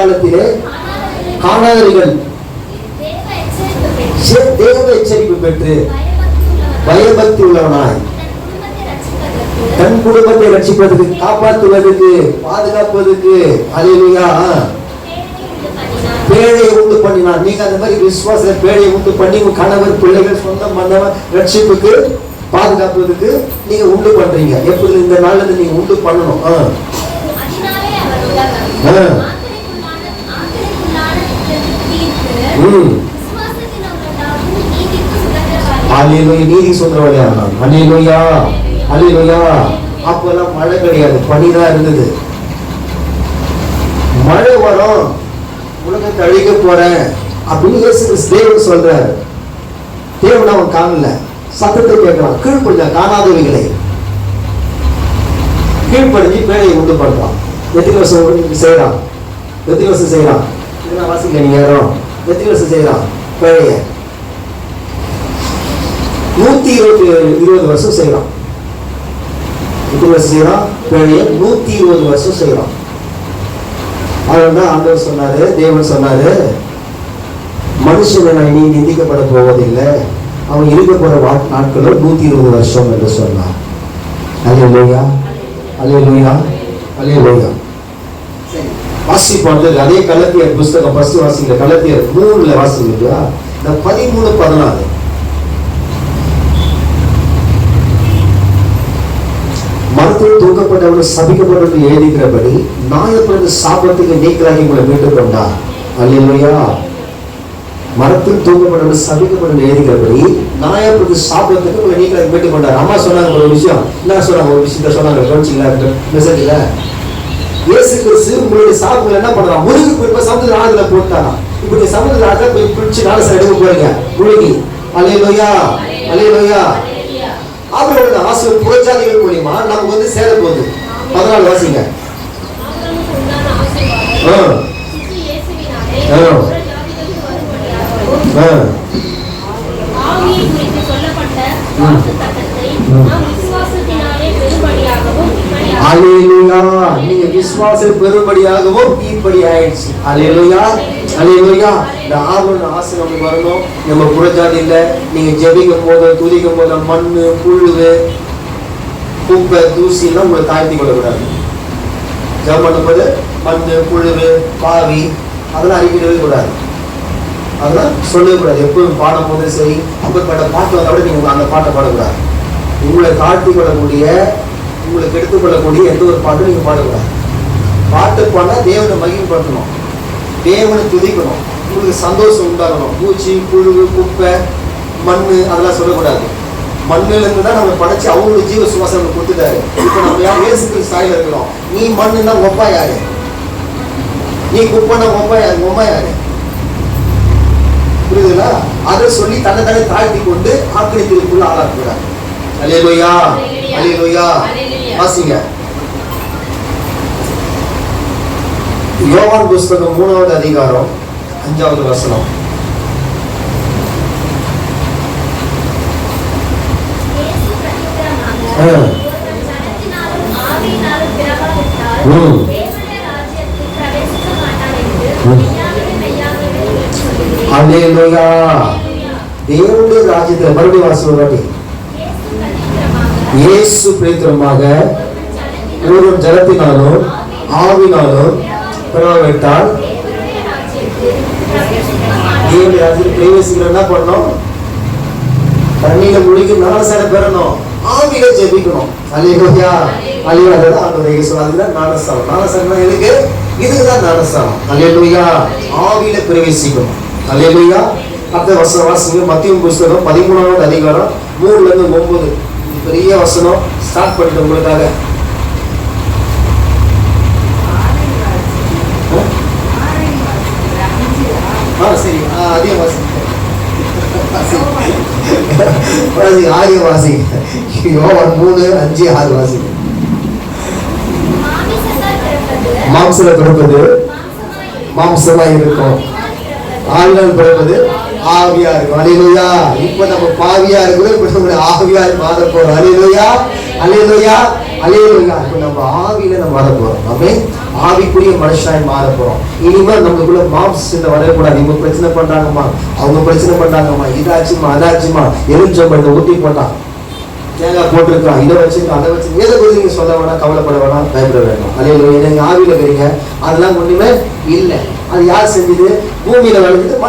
காலத்திலே காணாதவர்கள் தேவ எச்சரிப்பு பெற்று பயபக்தி உள்ளவனாய். தன் குடும்பத்தை ரட்சிப்பதற்கு காப்பாற்றுவதற்கு பாதுகாப்பதற்கு அலையிலுயா பேழையை உண்டு பண்ணினான். நீங்க அந்த மாதிரி விசுவாச பேழையை உண்டு பண்ணி உங்க கணவர் பிள்ளைகள் சொந்தம் பண்ணவன் ரட்சிப்புக்கு பாதுகாப்பதற்கு நீங்க உண்டு பண்றீங்க. எப்படி இந்த நாள்ல நீங்க உண்டு பண்ணணும்? ஆ. ஆஹ் ஆ. அலையிலுயா நீதி சொல்றவளையா அலையிலுயா அலையிலுயா அப்பெல்லாம் மழை கிடையாது. பனிதான் இருந்தது. மழை வரும். உலகத்தை அழிக்க போறேன். அப்படின்னு இயேசு கிறிஸ்து தேவன் சொல்றாரு. தேவன் அவன் காணல. சத்தத்தை கேட்கிறான். கீழ்ப்படிஞ்சான் காணாதவைகளை. கீழ்ப்படிஞ்சு பேழையை உண்டு பண்றான் எத்தனை வருஷம் செய்யறான் எத்தனை வருஷம் செய்யறான் இதெல்லாம் வாசிக்க நீங்க யாரும் எத்தனை வருஷம் செய்யலாம்? பேழையை. நூத்தி இருபத்தி இருபது வருஷம் செய்யலாம். எத்தனை வருஷம் செய்கிறான் பழைய. நூத்தி இருபது வருஷம் செய்யலாம். அதனால ஆண்டவர் சொன்னாரு தேவன் சொன்னாரு மனுஷனை நீ நிந்திக்கப்பட போவதில்லை. அவன் இருக்க போற வா- நாட்களும் நூத்தி இருபது வருஷம் என்று சொன்னார். அலையலோயா அலையலோயா அலையலோயா வாசிப்பாங்க அதே கலத்தியர் புஸ்தகம் ஃபர்ஸ்ட் வாசிங்க கலத்தியர் மூணுல வாசிங்க இல்லையா? இந்த பதிமூணு பதினாலு. மரத்தில் தூக்கப்பட்டவர்கள் சபிக்கப்பட்டவர்கள் எழுதிக்கிறபடி நாயப்பிறந்த சாபத்துக்கு நீக்கலாகி உங்களை மீட்டுக் கொண்டார். அல்லையா மரத்தில் தூக்கப்பட்டவர்கள் சபிக்கப்பட்டவர்கள் எழுதிக்கிறபடி நாயப்பிறந்த சாபத்துக்கு உங்களை நீக்கலாகி மீட்டுக் கொண்டார். அம்மா சொன்னாங்க ஒரு விஷயம். என்ன சொன்னாங்க? ஒரு விஷயத்த சொன்னாங்க. கவனிச்சிங்களா? மெசேஜில் இயேசு கிறிஸ்து உங்களுடைய சாபங்களை என்ன பண்றான் முருகு போய் சமுதிர ஆறுல போட்டாராம் இப்ப நீ சமுதிர ஆறுல போய் பிடிச்சு நாலு சார் எடுக்க போறீங்க. முழுகி. அலே லோயா அலே லோயா அவர்களோட ஆசை புறஜாதிகள் மூலியமா நமக்கு வந்து சேர போகுது. பதினாலு வாசிங்க. ஆ, பெறும்படியாகவும் நீங்க விசுவாசம் பெரும்படியாகவும் தீப்படி ஆயிடுச்சு அலையலுயா அலையலுயா இந்த ஆர்வம் ஆசை நம்ம வரணும். நம்ம புறஜாதி இல்லை. நீங்க ஜெபிக்கும் போது துதிக்கும் போது மண் புல்லு குப்பை தூசி எல்லாம் உங்களை தாழ்த்தி கொள்ளக்கூடாது. ஜெபம் பண்ணும்போது மண் புழு பாவி அதெல்லாம் அறிவிக்கவே கூடாது. அதெல்லாம் சொல்லவே கூடாது. எப்பவும் பாடும் போது சரி. அப்பேற்பட்ட பாட்டு வந்தால் கூட நீங்க அந்த பாட்டை பாடக்கூடாது. உங்களை தாழ்த்தி கொள்ளக்கூடிய உங்களுக்கு எடுத்துக்கொள்ளக்கூடிய எந்த ஒரு பாட்டும் நீங்க பாடக்கூடாது. பாட்டு பாடினா தேவனை மகிமைப்படுத்தணும். தேவனை துதிக்கணும். உங்களுக்கு சந்தோஷம் உண்டாகணும். பூச்சி புழு குப்பை மண்ணு அதெல்லாம் சொல்லக்கூடாது. மண்ணிலிருந்து தான் நம்ம படைச்சு அவங்களோட ஜீவ சுவாசம் கொடுத்துட்டாரு. இப்போ நம்ம யார் இயேசுக்கு சாயில் இருக்கிறோம். நீ மண்ணுன்னா ஒப்பா யாரு? நீ குப்பைன்னா ஒப்பா யாரு? ஒம்மா யாரு? புரியுதுங்களா? அதை சொல்லி தன்னை தானே தாழ்த்தி கொண்டு ஆக்கிரத்திற்குள்ள ஆளாக்குறார் அலையலோயா அலையலோயா வாசிங்க. யோவான் புஸ்தகம் மூணாவது அதிகாரம் அஞ்சாவது வசனம். அலையலோயா அல்லேலூயா. தேவனுடைய ராஜ்யத்துல மறுபடியும் வாசி ஒரு வாட்டி இயேசு பிரதியுத்தரமாக, இயேசு பிரேத்திரமாக ஒருவன் ஜனத்தினாலும் ஒருவன் ஜலத்தினாலும் ஆவினாலும் பிறவிட்டால் தேவனுடைய இயேசு பிரவேசிக்க மாட்டான். ஜலத்தினாலோ ஆவினாலோ பிரவேசிக்கிற என்ன பண்ணணும்? தண்ணியில முழுகி சேர பெறணும் ஆவியில ஜெபிக்கணும். அலையா அலையா அதுதான் ஆண்டவர் இயேசு அதுதான் ஞானஸ்தானம் ஞானஸ்தானம் எதுக்கு? இதுக்குதான் ஞானஸ்தானம் அலையா ஆவியில பிரவேசிக்கணும். அலையா அடுத்த வருஷம் வாசிங்க. மத்திய புஸ்தகம் பதிமூணாவது அதிகாரம் மூணுல இருந்து ஒன்பது. பெரிய வசனம் ஸ்டார்ட் பண்ணிட்டு உங்களுக்காக. ஆ சரி. ஆ, அதே வாசி ஆரிய வாசிங்க யோவான் மூணு அஞ்சு ஆறு வாசி மாமிசத்தால் பிறப்பது மாம்சல பிறப்பது இருக்கும். மாம்சமா இருக்கும் ஆவியினால் பிறப்பது ஆவியா இருக்கும் அலையிலுயா. இப்ப நம்ம பாவியா இருக்கிறோம் இப்ப நம்ம ஆவியா மாற போறோம். அலையிலுயா அலையிலுயா அலையிலுயா. இப்ப நம்ம ஆவியில நம்ம வர போறோம். ஆமே ஆவிக்குரிய மனுஷனாய் மாற போறோம். இனிமேல் நமக்குள்ள மாம்ச சிந்தை வரக்கூடாது. இவங்க பிரச்சனை பண்றாங்கம்மா அவங்க பிரச்சனை பண்றாங்கம்மா இதாச்சுமா அதாச்சுமா எலுமிச்சம்பழத்தை ஊட்டி போட்டான் தேங்காய் போட்டிருக்கான் இதை வச்சுருக்கான் அதை வச்சு எதை பத்தி நீங்க சொல்ல வேணாம் கவலைப்பட வேணாம் பயப்பட வேண்டாம் அதே நீங்கள் ஆவியில இருக்கிறீங்க அதெல்லாம் ஒன்றுமே இல்லை. அது யார் செஞ்சது? பூமியில வளர்ந்துட்டு